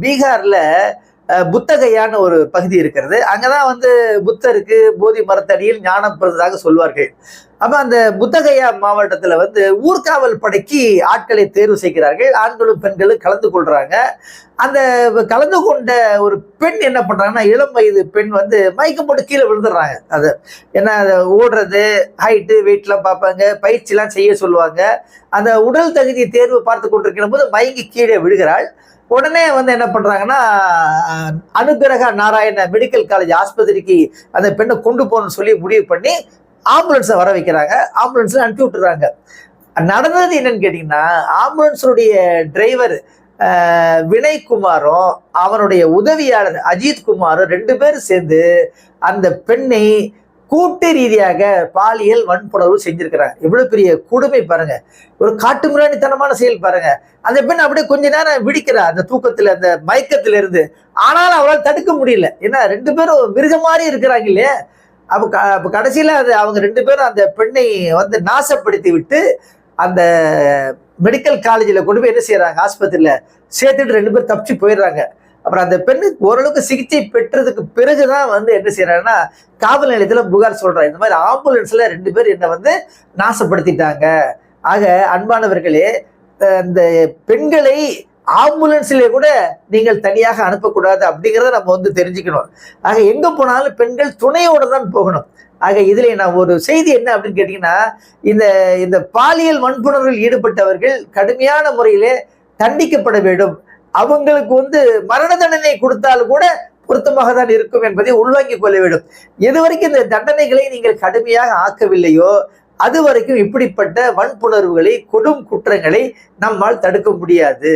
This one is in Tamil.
பீகார்ல புத்தகையான்னு ஒரு பகுதி இருக்கிறது. அங்கதான் வந்து புத்தருக்கு போதி மரத்தடியில் ஞானம் பிறந்ததாக சொல்வார்கள். அப்ப அந்த புத்தகையா மாவட்டத்துல வந்து ஊர்காவல் படைக்கு ஆட்களை தேர்வு செய்கிறார்கள். ஆண்களும் பெண்களும் கலந்து கொள்றாங்க. அந்த கலந்து கொண்ட ஒரு பெண் என்ன பண்ணுறாங்கன்னா இளம் வயது பெண் வந்து மயக்கம் போட்டு கீழே விழுந்துடுறாங்க. அது என்ன ஓடுறது ஹைட்டு வெயிட்லாம் பார்ப்பாங்க பயிற்சிலாம் செய்ய சொல்லுவாங்க. அந்த உடல் தகுதி தேர்வு பார்த்து கொண்டிருக்கிற போது மயங்கி கீழே விழுகிறாள். உடனே வந்து என்ன பண்ணுறாங்கன்னா அனுகிரக நாராயண மெடிக்கல் காலேஜ் ஆஸ்பத்திரிக்கு அந்த பெண்ணை கொண்டு போகணும்னு சொல்லி முடிவு பண்ணி ஆம்புலன்ஸை வர வைக்கிறாங்க. ஆம்புலன்ஸில் அனுப்பி விட்டுறாங்க. நடந்தது என்னன்னு கேட்டிங்கன்னா ஆம்புலன்ஸுடைய டிரைவர் வினய்குமாரும் அவனுடைய உதவியாளர் அஜித் குமாரும் ரெண்டு பேரும் சேர்ந்து அந்த பெண்ணை கூட்டு ரீதியாக பாலியல் வன்புணர்வு செஞ்சிருக்கிறாங்க. இவ்வளவு பெரிய கொடுமை பாருங்க. ஒரு காட்டுமிராணித்தனமான செயல் பாருங்க. அந்த பெண் அப்படியே கொஞ்ச நேரம் விடிக்கிறா அந்த தூக்கத்துல அந்த மயக்கத்துல இருந்து ஆனாலும் அவரால் தடுக்க முடியல. ஏன்னா ரெண்டு பேரும் மிருகம் மாதிரி இருக்கிறாங்க இல்லையா? அப்போ க- அப்ப கடைசியில அது அவங்க ரெண்டு பேரும் அந்த பெண்ணை வந்து நாசப்படுத்தி விட்டு அந்த மெடிக்கல் காலேஜில் கொண்டு போய் என்ன செய்கிறாங்க ஆஸ்பத்திரியில் சேர்த்துட்டு ரெண்டு பேரும் தப்பிச்சு போயிடுறாங்க. அப்புறம் அந்த பெண்ணுக்கு ஓரளவுக்கு சிகிச்சை பெற்றதுக்கு பிறகு தான் வந்து என்ன செய்கிறாங்கன்னா காவல் நிலையத்தில் புகார் சொல்கிறாங்க இந்த மாதிரி ஆம்புலன்ஸில் ரெண்டு பேர் என்னை வந்து நாசப்படுத்திட்டாங்க. ஆக அன்பானவர்களே இந்த பெண்களை ஆம்புலன்ஸ்லேயே கூட நீங்கள் தனியாக அனுப்பக்கூடாது அப்படிங்கிறத நம்ம வந்து தெரிஞ்சுக்கணும். ஆக எங்கே போனாலும் பெண்கள் துணையோட தான் போகணும். ஆக இதில் நான் ஒரு செய்தி என்ன அப்படின்னு கேட்டிங்கன்னா இந்த இந்த பாலியல் வன்புணர்வில் ஈடுபட்டவர்கள் கடுமையான முறையிலே தண்டிக்கப்பட வேண்டும். அவங்களுக்கு வந்து மரண தண்டனை கொடுத்தாலும் கூட பொருத்தமாக தான் இருக்கும் என்பதை உள்வாங்கிக் கொள்ள வேண்டும். எதுவரைக்கும் இந்த தண்டனைகளை நீங்கள் கடுமையாக ஆக்கவில்லையோ அது வரைக்கும் இப்படிப்பட்ட வன்புணர்வுகளை கொடும் குற்றங்களை நம்மால் தடுக்க முடியாது.